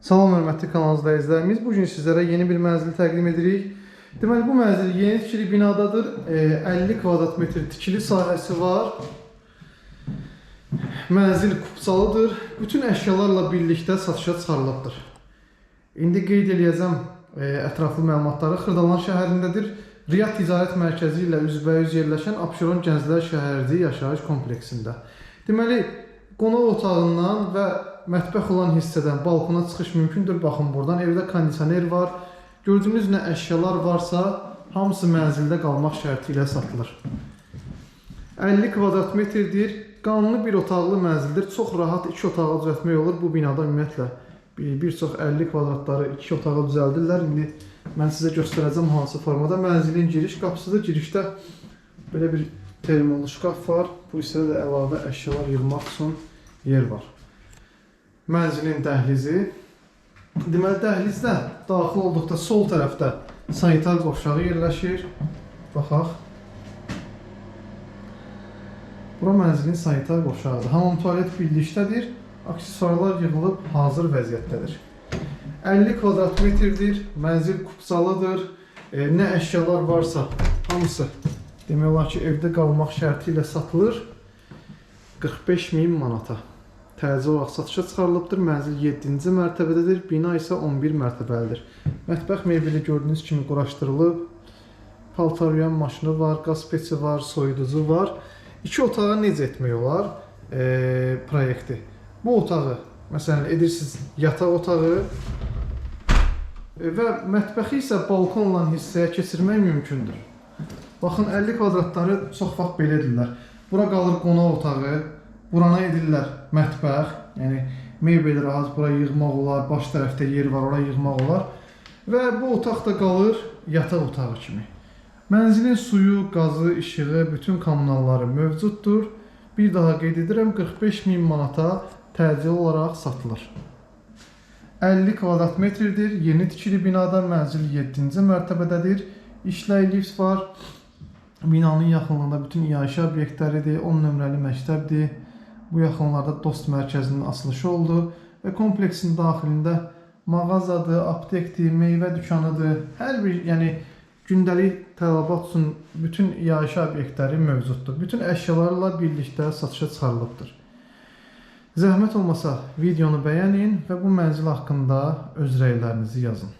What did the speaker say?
Salam hörmətli kanalımızda izləyirimiz. Bu gün sizlərə yeni bir mənzil təqdim edirik. Deməli bu mənzil yeni tikili binadadır. E, 50 kvadrat metr tikili sahəsi var. Mənzil kupçalıdır. Bütün əşyalarla birlikdə satışa çıxarılıbdır. İndi qeyd eləyəcəm e, ətraflı məlumatları. Xırdalan şəhərindədir. Riyad Ticarət Mərkəzi ilə üzbəyüz yerləşən Abşeron Gənclər Şəhərci yaşayış kompleksində. Deməli, qonaq otağından və mətbəx olan hissədən balkona çıxış mümkündür. Baxın buradan evdə kondisioner var. Gördüyünüz nə əşyalar varsa, hamısı mənzildə qalmaq şərti ilə satılır. 50 kvadrat metrdir. Qanuni bir otaqlı mənzildir. Çox rahat iki otağa düzəltmək olur. Bu binada ümumiyyətlə bir, bir çox 50 kvadratları iki otağa düzəldirlər. İndi mən sizə göstərəcəm hansı formada. Mənzilin giriş qapısıdır. Girişdə belə bir termolu şkaf var. Bu hissədə də əlavə əşyalar yığmaq üçün yer var. Mənzilin dəhlizi. Deməli dəhlizdə daxil olduqda sol tərəfdə sanitar qovşağı yerləşir. Baxaq. Bura mənzilin sanitar qovşağıdır. Hamam tualet birlikdədir. Aksesuarlar yığılıb hazır vəziyyətdədir. 50 kvadrat metrdir. Mənzil kupçalıdır. E, nə əşyalar varsa hamısı demək olar ki, evdə qalmaq şərti ilə satılır. 45 min manata. Təzə olaraq satışa çıxarılıbdır. Mənzil 7-ci mərtəbədədir. Bina isə 11 mərtəbəlidir. Mətbəx mebeli gördüyünüz kimi quraşdırılıb. Paltar yuyan maşını var, qaz peçi var, soyuducu var. İki otağa necə etmək olar? E, proyekti. Bu otağı məsələn edirsiniz yataq otağı e, və mətbəxi isə balkonla hissəyə keçirmək mümkündür. Baxın 50 kvadratları çox vaxt belədirlər. Bura qalır qonaq otağı, burana edirlər mətbəx, yəni mebel rahat bura yığmaq olar, baş tərəfdə yer var, ora yığmaq olar. Və bu otaq da qalır yataq otağı kimi. Mənzilin suyu, qazı, işığı, bütün kommunalları mövcuddur. Bir daha qeyd edirəm 45 min manata təcil olaraq satılır. 50 kvadrat metrdir. Yeni tikili binada mənzil 7-ci mərtəbədədir. İşlə lift var. Binanın yaxınlığında bütün iaşə obyektləridir. 10 nömrəli məktəbdir. Bu yaxınlarda dost mərkəzinin açılışı oldu və kompleksin daxilində mağazadır, aptekdir, meyvə dükanıdır. Hər bir, yəni gündəlik tələbat üçün bütün iaşə obyektləri mövcuddur. Bütün əşyalarla birlikdə satışa çıxarılıbdır. Zəhmət olmasa videonu bəyənin və bu mənzil haqqında öz rəylərinizi yazın.